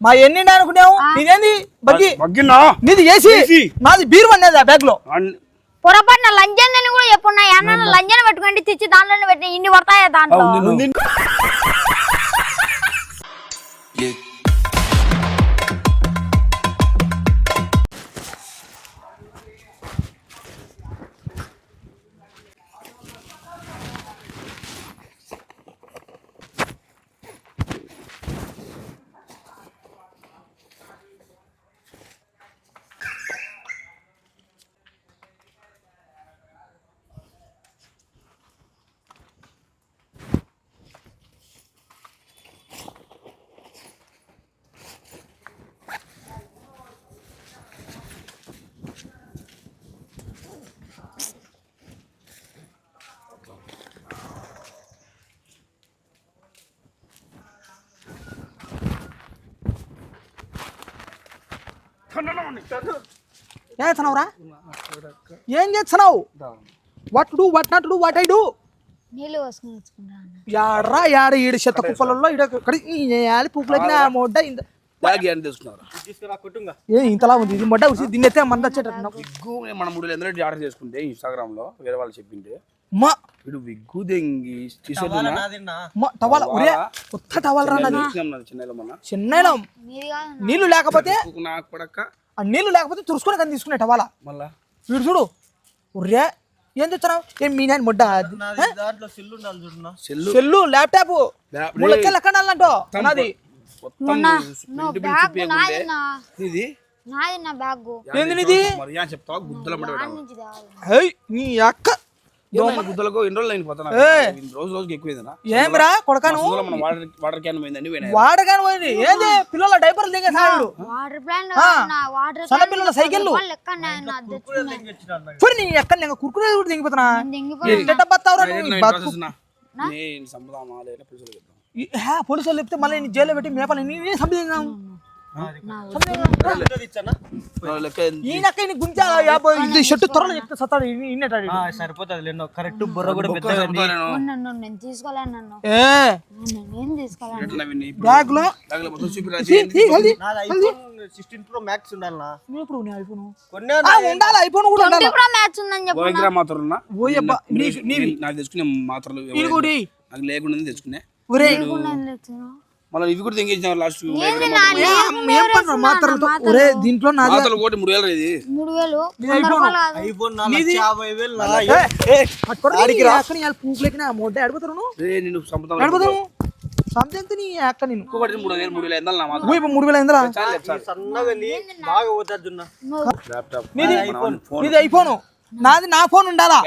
మా ఎన్ని అనుకున్నావు? నీదేంది బగ్గి. మగ్గినా నీది ఏసీ. ఏసీ. నాది బీర్ అనేది ఆ బ్యాగ్లో పొరపాటున లంజన్ అని కూడా చెప్పున్నా అన్న లంజన్ పెట్టుకోండి తెచ్చి దాంట్లోనే పెట్టి ఇన్ని పడతాయా దాంట్లో? ఏం చేస్తున్నావురా ఏం చేస్తున్నావు? What do what not do what I do నీళ్ళు యాడ్రా యాడ ఈడు చెత్త కుప్పలలో ఈడ పూపులకి నా మొడ్డ ఇంత ఏ ఇంతలా ఉంది ఇది మొడ్డ ఉసి దీన్ని ఎత్తే మంద వచ్చేటట్టు విగ్గు మన మూడు ఆర్డర్ చేసుకుంటే ఇన్స్టాగ్రామ్లో వేరే వాళ్ళు చెప్పింటే మా. వీడు విగ్గు దెంగి టవాల్ ఒరే కొత్త టవాల్ చెన్నైలో నీళ్ళు లేకపోతే విగ్గుకు నాకు పడక ఆ నీళ్ళు లేకపోతే తుడుచుకొని కానీ తీసుకునే టవాలా మళ్ళా? వీడు చూడు. ఒరే ఏం తెచ్చావు ఏం మీ నాయన మొడ్డ? Cell cell. ల్యాప్టాప్. ఎక్కడ అంటో నాది. ఇది ఏంది నీ అక్క. గుద్దలకు ఎన్ని రోజులు అయిన పోతున్నా రోజు రోజుకి ఎక్కువైందా ఏమ్రా కొడకాను? మన వాటర్ వాటర్ క్యాన్ పోయిందండి పోయినాయి. వాడగాని పోయింది. ఏంది? పిల్లల డైపర్లు దిగేసాడు వాటర్ ప్లాంట్ వాటర్ సన్న పిల్లల సైకిళ్ళు. లెక్క నా ఎక్కడ నేను కూడా దిగిపోతున్నా? ఎట్ట నేను లేదా పులుసులు చెప్తాం మళ్ళీ నీ జైల్లో పెట్టి మేపాలి నీ సంబంధం ఇది షర్టు త్వరలో చెప్తే సత్తాడు ఇన్నటాడు సరిపోతుంది కరెక్ట్ బుర్ర కూడా పెద్దగా ఉంది. నన్ను నేను తీసుకోలేను నన్ను ఏ? నేను తీసుకోలేను బ్యాగ్లో బ్యాగ్లో? మొత్తం చూపిరా ఈ- ఈ హల్దీ. నాది ఐఫోన్ సిక్స్టీన్ ప్రో మ్యాక్స్ ఉండాలనా? నువ్వు ఎప్పుడు నీ ఐఫోన్? కొన్నే ఆ, ఉండాలి ఐఫోన్ కూడా ఉండాలి. ఇప్పుడు మ్యాచ్ ఉందని చెప్పు గోవిగ్రా మాత్రలు ఉన్నా? ఓయబ్బా నీకు నీవి. నాకు తెచ్చుకునే మాత్రలు ఇది కూడా ఇయ్యి. నాకు లేకుండా తెచ్చుకునే. ఒరే. మళ్ళీ ఇవి కూడా తెంగించిన లాస్ట్ ఒరే దీంట్లో నాది మాత్రలు కోటి మూడు వేలు ఇది. మూడు వేలు. ఐఫోన్. యాభై వేలు నా మొడ్డ సంపద అక్క నేను. ఇంకొకటి మూడు వేలు మూడు వేలు ఎందాలి నా మాత్రం? ఇప్పుడు మూడు వేల. సన్నగా బాగా పోతారు ల్యాప్టాప్ ఐఫోన్. నాది నా ఫోన్ ఉండాలా?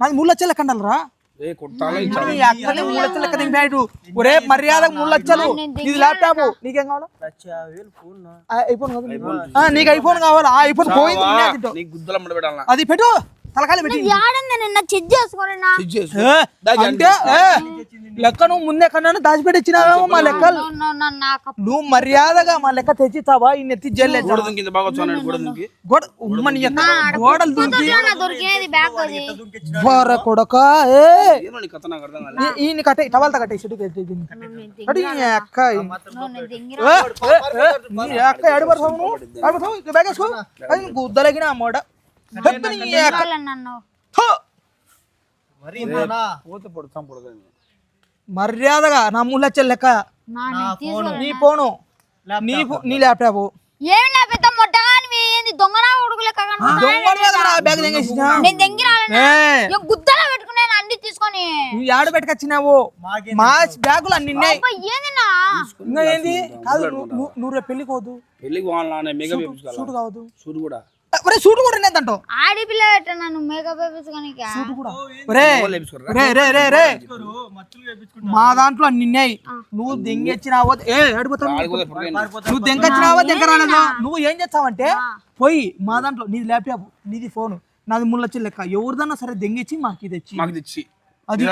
నాది మూడు లక్షలు ఉండాలరా? మూడు లక్షలు లెక్క దింపాడు. ఒరే మర్యాద మూడు లక్షలు నీది ల్యాప్టాప్. నీకేం కావాలా? ఐఫోన్ నీకు. ఆ, నీకు ఐఫోన్ కావాలా? ఐఫోన్ పోయింది అది పెట్టు. తలకాయలు పెట్టి చెక్ అంటే లెక్క నువ్వు ముందే కన్నా దాచిపెట్టి ఇచ్చినావేమో మా లెక్కలు. నాకు నువ్వు మర్యాదగా మా లెక్క తెచ్చిస్తావా? ఈ నెత్తి జల్లు గోడ గోడలు దుంకి. బోర కొడక ఈయన కట్టే టవల్తో కట్టే చెట్టు కట్టే అడి నీ అక్క అక్క ఎడబడతావు నువ్వు? ఎడబడతావు బ్యాగ్ వేసుకో. గుద్దలగిన మోడ. మర్యాదగా నా ముల్లచ్చ లెక్క. నా ఫోను. నీ ల్యాప్టాప్. ఏమి నా పెద్ద మొట్టగాని ఏంది? దొంగనా ఉడుకు లెక్క బ్యాగ్ నేను గుద్దలో పెట్టుకున్నాను అన్ని తీసుకొని. నువ్వు ఆడ పెట్టుకొచ్చినావు? మాకేం మా బ్యాగులు అన్ని ఉన్నాయి అబ్బా, ఏంది నా? ఇంకా ఏంది? కాదు నువ్వు- రేపు పెళ్ళికి పోదు. పెళ్ళికి పోవాలన్నా మెగా వేపించుకోవాలి? సూట్ కావద్దు. సూట్ కూడా. ఒరే సూట్ కూడా పెట్ట నన్ను మేకప్ వేపించుకొని సూట్ కూడా. ఒరే రే రే రే రే మా దాంట్లో అన్ని ఉన్నాయి. నువ్వు దెంగెచ్చినావో? ఏ పడుకోండి నువ్వు దెంగచ్చినావా? దెంగ రాలేదో? నువ్వు ఏం చేస్తావంటే పోయి మా దాంట్లో నీది ల్యాప్టాప్ నీది ఫోన్ నాది ముళ్ళొచ్చి లెక్క ఎవరిదన్నా సరే దెంగిచ్చి మాకు ఇది ఇచ్చి. మాకు తెచ్చి అది.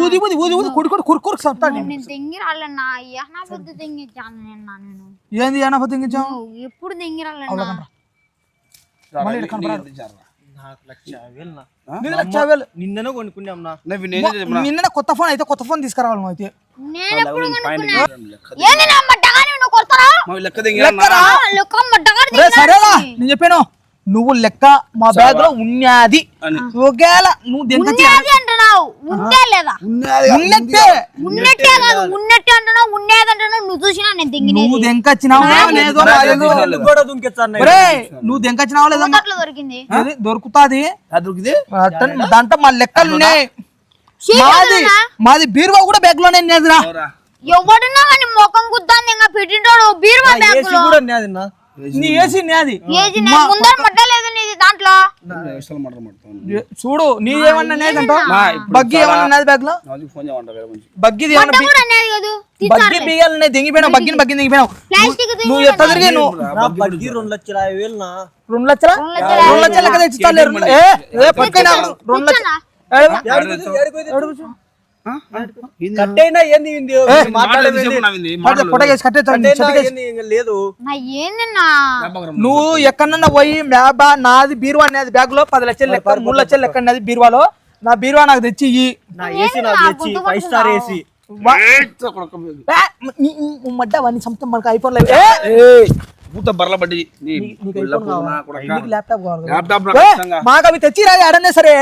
ఊది ఊది ఊది ఊది కొడు కొడు కురు కురు చెప్తాను నేను. నేను దింగిరాలన్నా యహనా పొద్దు దింగిచ్చాను నేను నా నేను. ఏంది ఎప్పుడు దింగిరాలన్నా? నిన్ననే కొనుక్కున్నాం? నిన్న కొత్త ఫోన్ అయితే కొత్త ఫోన్ తీసుకురావాలి అయితే. నేను ఎప్పుడు కనుక్కున్నా? సరేరా నేను చెప్పాను. నువ్వు లెక్క మా బ్యాగ్లో ఉన్నది. అని. ఒకవేళ నువ్వు ఉన్నది అంటున్నావు. ఉంటే లేదా? ఉన్నట్టే. ఉన్నట్టే కాదు ఉన్నట్టే అంటున్నావు ఉన్నది అంటున్నావు. నువ్వు చూసినా నేను నువ్వు దెంకచ్చినావా లేదో నువ్వు దెంకచ్చినావా లేదా దొరికింది. అది దొరుకుతాది? దొరికింది? దాంట్లో మా లెక్కలు ఉన్నాయి. మాది? మాది బీరువా కూడా బ్యాగ్లోనే ఉన్నదిరా ఎవరా? ఎవడున్నా కానీ ముఖం గుద్దాన్ని ఇంకా పెట్టింటాడు బీరువా బ్యాగ్లో నా ఏసీ నేది. ముందర దాంట్లో. చూడు నీ ఏమన్నా నేదంట? బగ్గి ఏమన్నా బ్యాగ్లో. బగ్గిది ఏమన్నా కాదు. బగ్గి బగ్గిని దింగిపోయినావు. నువ్వు ఎట్ట తిరిగి నువ్వు బగ్గి రెండు లక్షల యాభై వేలు నా. రెండు లక్షల? రెండు లక్షల తెచ్చిస్తాలే రెండు ఏ ఏ పక్కన రెండు లక్షల? కట్టైనా ఏంది లేదు. నువ్వు ఎక్కడన్నా పోయి మ్యాబా నాది బీరువా అనేది బ్యాగ్లో పది లక్షలు లెక్క మూడు లక్షలు లెక్క ఉన్నది బీరువాలో. నా బీరువా నాకు తెచ్చి. నా ఏసీ నాకు తెచ్చి ఫైవ్ స్టార్ ఏసీ. వా- ఏడ్చ కొడక పోయి. ఏ, నీ- నీ మడ్డ వాడిని సంతం మనకు ఐఫోన్లో ఏ, ఏయ్, పూత బర్ల పడ్డి నీ నీకు గుళ్ళ ఐఫోన్ పువ్వు నా కావాలా? కొడక. నీకు ల్యాప్టాప్ కావాలి కదా? ల్యాప్టాప్ రా ఏ, ఖచ్చితంగా. మాకు అవి తెచ్చి ఆడనే సరే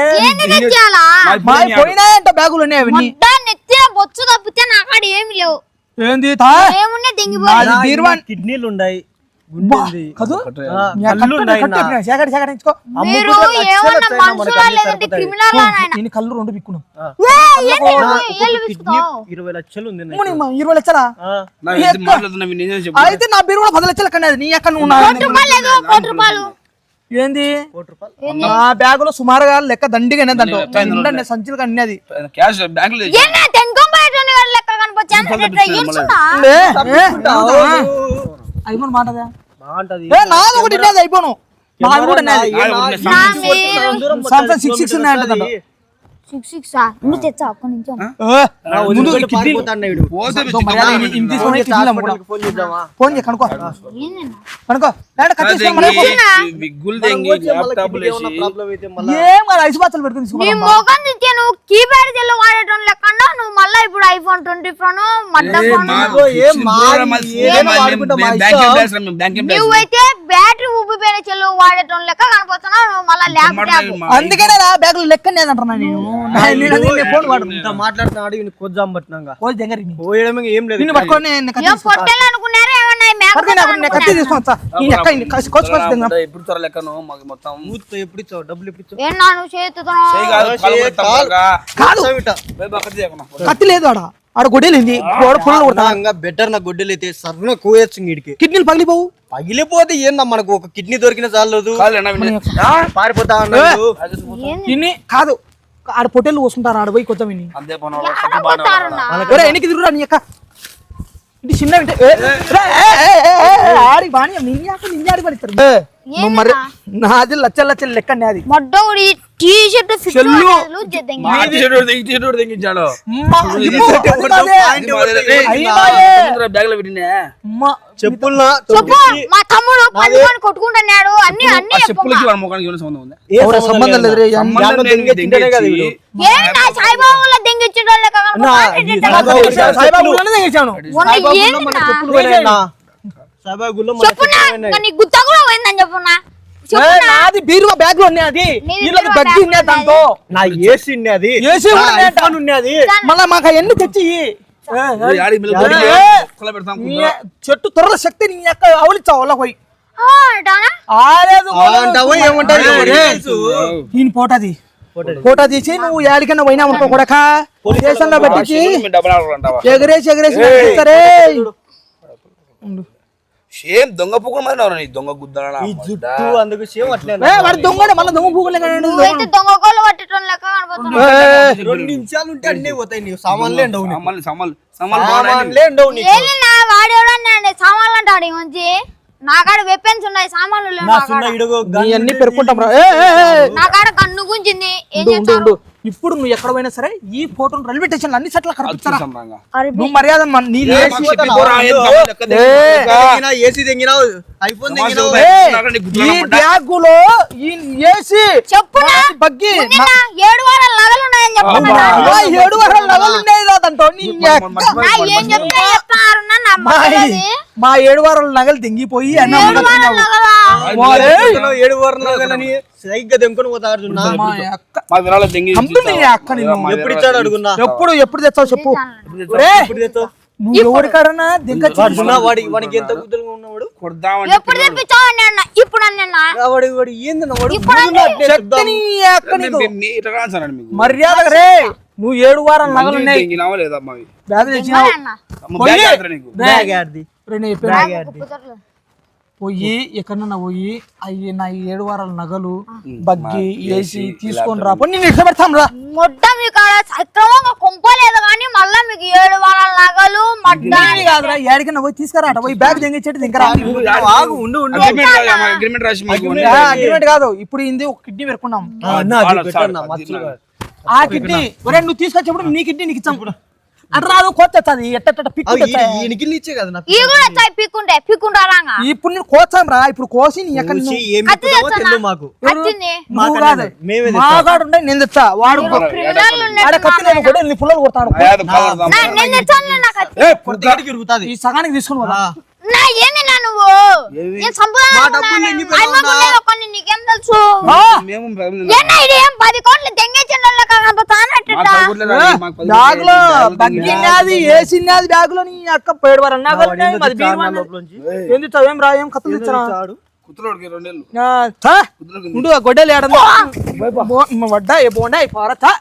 పోయినాయంట బ్యాగులు ఉన్నాయి అవన్నీ బొచ్చు తప్పితే నా కాడ ఏమి లేవు ఏంది తా ఏమున్నా దింగిపోయి నాది బీరువా కిడ్నీలు ఉన్నాయి కళ్ళు నేను రెండు పిక్కున్నాం ఇరవై లక్షలు ఉంది ఇరవై. అయితే నా బీరువా పది లక్షలు ఎక్కడ నీ ఎక్కడ ఏంది కోటి రూపాయలు. నా బ్యాగులో సుమారుగా లెక్క దండిగా దాంట్లో. సంచులు క్యాష్ బ్యాంకులో వేసి. అయిపోను మాటదా? బాగుంటది ఏ నాది ఒకటి అయిపోను నాది కూడా ఉన్నది. నాది. సిక్స్ సిక్స్ ఉన్నాయంట దాంట్లో. సిక్స్ సిక్స్ నువ్వు తెచ్చా. ఫోన్ చేయి కనుకో కనుకో ఐసు బాత్రలు మొఖం కీప్యాడ్ వాడటం లెక్కన్నా నువ్వు మళ్ళీ ఇప్పుడు ఐఫోన్ ట్వంటీ ఫోన్. నువ్వైతే బ్యాటరీ ఉబ్బిపోయిన చెల్లు వాడటం లెక్క కనపడుతున్నావు నువ్వు మళ్ళీ ల్యాప్టాప్. మా- అందుకనే నా బ్యాగులు లెక్క అంటున్నా నేను నా- నేను అదే నేను. ఫోన్ వాడు ఇంత మాట్లాడుతున్నాడు ఈయన కొద్దాం పట్టినాక పోయి దగ్గర ఇన్ని. పోయడం ఇంకా ఏం లేదు. నిన్ను పట్టుకొని అనుకున్నారా ఎప్పుడు త్వర లెక్కను? మాకు మొత్తం ఎప్పుడు ఇచ్చావు? డబ్బులు ఎప్పుడు ఇచ్చావు. కత్తి లేదు ఆడ. ఆడ గొడ్డేలింది. గోడ కొడతా. బెటర్ నా గొడ్డలు అయితే సర్న కోయచ్చు వీడికి కిడ్నీలు పగిలిపోవు. పగిలిపోతే ఏందా మనకు? ఒక కిడ్నీ దొరికిన చాలదు. పారిపోతా ఇన్ని కాదు. ఆడ పొట్టేలు పోసుకుంటారు ఆడ పోయి కొత్త విని ఒరే ఎనికి తిరుగురా నీ యొక్క ఇది చిన్న ఆడి బాని నిన్యాక నిన్యాడి పడిస్తారు. మరి నాది లచ్చ లచ్చ లెక్క నాది మొడ్డోడి టీ షర్ట్ తెగించాడు. ముందర బ్యాగ్లో పెట్టినే. అమ్మా, చెప్పుల్నా చెప్పు. మా తమ్ముడు పండుకొని కొట్టుకుంటున్నాడు అన్ని అన్ని చెప్పులకి ముఖానికి ఏమైనా సంబంధం ఉందా? ఏ సంబంధం లేదు రే, సంబంధం తింటేనే కదా వీడు. సాయిబాబుల దెంగిచ్చిన సాయిబాబా గుళ్ళో మన? చెప్పులు చెప్పులు గుత్త కూడా పోయిందని చెప్పున్నా నాది బీరువా బ్యాగ్లో దాంతో. నా ఏసీ ఉన్నది ఏసీ మళ్ళా మాకు అవన్నీ తెచ్చి చెట్టు తొర్రల శక్తి నీ యొక్క అవలిచ్చావు వాళ్ళకి పోయి? ఈయన పోటాది. ఫోటో తీసి నువ్వు ఏడికన్నా పోయినా అనుకో కొడక. స్టేషన్లో పెట్టించి? ఎగరేసి ఎగరేసి పంపిస్తారే. సేమ్ దొంగ పుక్కుడు మరి ఉన్నారు నీ దొంగ గుద్దలా ఈ జుట్టు అందుకు సేమ్ అట్లే ఏ, వాడు దొంగడే మళ్ళీ దొంగ నువ్వైతే దొంగ కోళ్ళు పట్టడం లెక్క రెండు నిమిషాలు ఉంటే అన్నీ పోతాయి నీవు సామాన్లే ఉండవు నీకు. సామాన్లు సామాన్లు సామాన్లు బాగున్నాయి. సామాన్లే ఉండవు నీకు. ఏంది నా వాడేవాడన్నా సామాన్లు అంటాడు ఈ మంచి. నా కాడ వెపన్స్ ఉన్నాయి సామాన్లు లేవు నా నా చిన్న కాడ. ఇడుగు నీ అన్ని పెరుక్కుంటాం రా. ఏ, ఏ, ఏ, నా కాడ కన్ను గుంజింది. ఏం ఉండు, ఉండు, చేస్తారు? ఉండు. ఇప్పుడు నువ్వు ఎక్కడ పోయినా సరే ఈ ఫోటోను రైల్వే స్టేషన్ అన్ని సెట్ల కనిపిస్తారా? నువ్వు మర్యాద చెప్పి ఏసీ ఐఫోన్ ఈ. బ్యాగులో ఈ ఏసి చెప్పునా? నాది బగ్గి ఏడు వారాల నగలు ఉన్నాయని నా ఏడు వారాల నగలు మా ఏడు వారాల నగలు తెంగిపోయి అన్న ఏడు ముంగట వారాల తిన్నావు. నగలా? వారే, చెప్తున్నావు, ఏడు వారాలు కానీ సరిగ్గా దెంకొని పోతాడు చూడు నా. మా అక్క మా దినాల్లో దెంగి చంపు నీ అక్క నిన్ను. ఎప్పుడు ఇచ్చాడు అడుగున్నా? ఎప్పుడు ఎప్పుడు తెచ్చావు చెప్పు? నువ్వు వాడు వాడికి ఎంత గుద్దలుగా ఉన్నవాడు? కొడదామంటే ఎప్పుడు తెప్పించావు అన్న ఇప్పుడు అన్న ఆ వాడు మర్యాద రే. నువ్వు ఏడు వారాల నగలు ఉన్నాయి. తెచ్చినావు. పోయి ఎక్కడన్నా పోయి అయ్యి నా ఏడు వారాల నగలు బగ్గి ఏసి తీసుకొని రా. నేను ఇట్లా పెడతాం రా. మొట్ట మీకు సక్రమంగా కొంపలేదు కానీ మళ్ళా మీకు ఏడు వారాల నగలు కాదురా. ఏడికన్నా పోయి తీసుకురా అట. పోయి బ్యాగ్ తెంగిచ్చేటి దింకరా ఆగు ఉండు ఉండు. అగ్రిమెంట్ అగ్రిమెంట్ రాసి మీకు అగ్రిమెంట్ కాదు. ఇప్పుడు ఇది ఒక కిడ్నీ పెట్టుకున్నాం. ఆ, కిడ్నీ ఒరే నువ్వు తీసుకొచ్చేప్పుడు నీ కిడ్నీ నీకు ఇచ్చాం. అంటే రాదు కోత్తది ఎట్ట. ఈ- ఈ నిఖిల్ ఇచ్చే కదా నాకు. ఇవి కూడా వచ్చాయి పీక్కుంటే పీక్కుంటారాగా ఇప్పుడు నేను కోచాం రా ఇప్పుడు కోసి నీ ఎక్కడ మాకు. మాగాడు ఉండే నేను తెచ్చా వాడు క్రిమినల్ ఆడ కత్తి కూడా నీ పుల్లలు కొడతాడు. ఈ సగానికి తీసుకుని పోదా. నా ఏంది నా నువ్వు నేను సంపాదన నీకేం తెలుసు? ఏనా ఇది ఏం పది కోట్లు తెంగేసిన నీ అక్క అన్నా కదా, అది బీరు వాడినది. లోపలోంచి. ఏంది చదివేం ఏం రా? ఏం కథలు తెచ్చరా చాడు. కుతులోడికి రెండేళ్ళు. ఆ, థా. ఉండు ఆ గొడ్డలు ఏడన్నా వడ్డా? ఏ బోండా? ఈ పార? థా.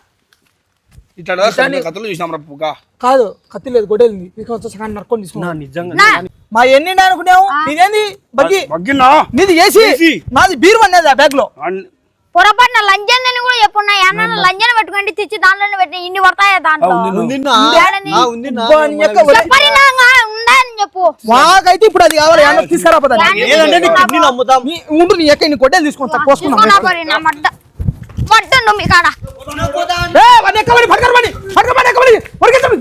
ఇట్లా కథలు చూసినాం రా పుగా కాదు కత్తి లేదు గొడ్డలు సగాన్ని నరుకొని తీసుకున్నా నా నిజంగా మా ఎన్ని అనుకున్నావు? నీదేంది? బగ్గి. బగ్గినా నీది ఏసి. నాది బీరు అన్నది ఆ బ్యాగ్లో పొరపాటున లంజన్ అని కూడా చెప్పున్నా ఏమన్నా లంజన్ పెట్టుకోండి తెచ్చి దాంట్లోనే పెట్టి ఇన్ని పడతాయా దాంట్లో? యొక్క చెప్పు. మాకైతే ఇప్పుడు అది కావాలి. ఏమన్నా తీసుకురాపోతా ఉండు నీ ఎక్క నీ గొడ్డలు తీసుకొని కోసుకున్నాం తీసుకున్నా పరి నా మడ్డ. మడ్డ మీ కాడ. ఏ, వాడిని ఎక్కమని పడకరమని